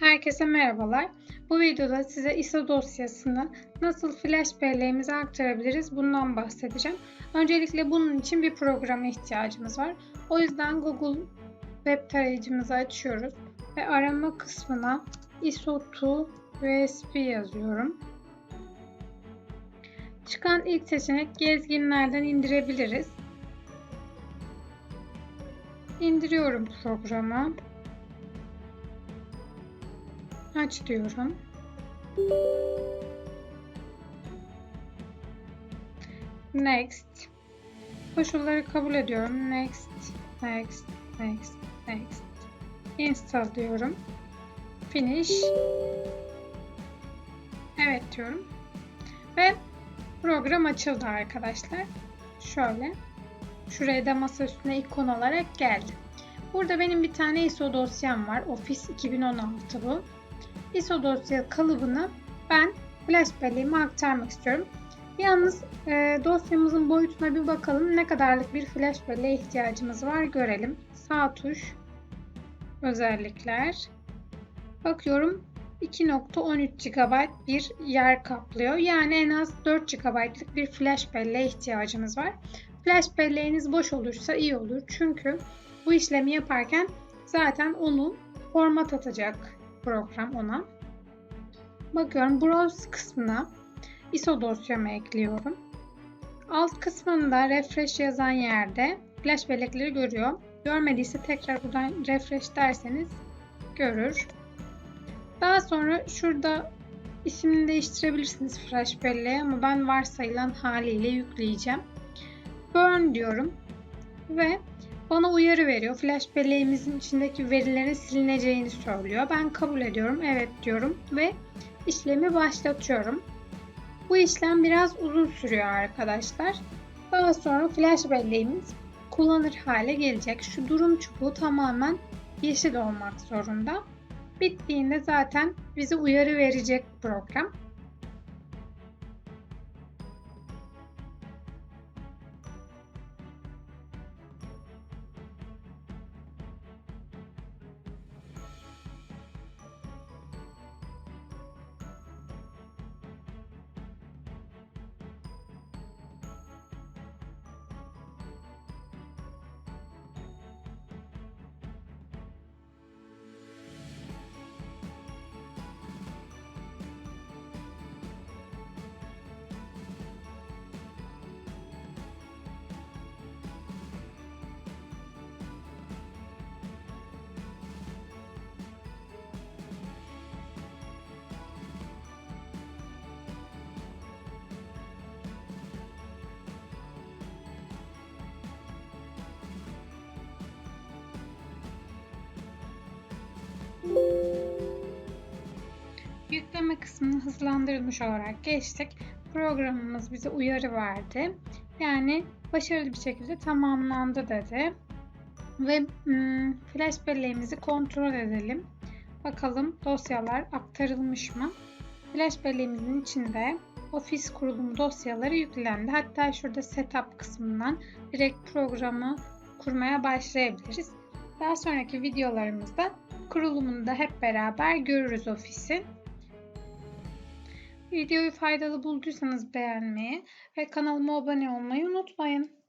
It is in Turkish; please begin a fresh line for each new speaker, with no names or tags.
Herkese merhabalar. Bu videoda size ISO dosyasını nasıl flash belleğimize aktarabiliriz bundan bahsedeceğim. Öncelikle bunun için bir programa ihtiyacımız var. O yüzden Google web tarayıcımızı açıyoruz ve arama kısmına ISO2 USB yazıyorum. Çıkan ilk seçenek gezginlerden indirebiliriz. İndiriyorum programı. Aç diyorum. Next. Koşulları kabul ediyorum. Next, next, next, next. Install diyorum. Finish. Evet diyorum. Ve program açıldı arkadaşlar. Şöyle. Şuraya da masa üstüne ikon olarak geldi. Burada benim bir tane ISO dosyam var. Office 2016 bu. ISO dosya kalıbını ben flash belleğime aktarmak istiyorum. Yalnız e, dosyamızın boyutuna bir bakalım. Ne kadarlık bir flash belleğe ihtiyacımız var görelim. Sağ tuş özellikler. Bakıyorum 2.13 GB bir yer kaplıyor. Yani en az 4 GB'lık bir flash belleğe ihtiyacımız var. Flash belleğiniz boş olursa iyi olur. Çünkü bu işlemi yaparken zaten onu format atacak program ona. Bakıyorum Browse kısmına ISO dosyamı ekliyorum. Alt kısmında refresh yazan yerde flash bellekleri görüyor. Görmediyse tekrar buradan refresh derseniz görür. Daha sonra şurada ismini değiştirebilirsiniz flash belleğe ama ben varsayılan haliyle yükleyeceğim. Burn diyorum ve bana uyarı veriyor. Flash belleğimizin içindeki verilerin silineceğini söylüyor. Ben kabul ediyorum. Evet diyorum ve işlemi başlatıyorum. Bu işlem biraz uzun sürüyor arkadaşlar. Daha sonra flash belleğimiz kullanır hale gelecek. Şu durum çubuğu tamamen yeşil olmak zorunda. Bittiğinde zaten bize uyarı verecek program. Yükleme kısmını hızlandırılmış olarak geçtik. Programımız bize uyarı verdi. Yani başarılı bir şekilde tamamlandı dedi. Ve hmm, flash belleğimizi kontrol edelim. Bakalım dosyalar aktarılmış mı? Flash belleğimizin içinde Office kurulumu dosyaları yüklendi. Hatta şurada setup kısmından direkt programı kurmaya başlayabiliriz. Daha sonraki videolarımızda kurulumunu da hep beraber görürüz ofisi. Videoyu faydalı bulduysanız beğenmeyi ve kanalıma abone olmayı unutmayın.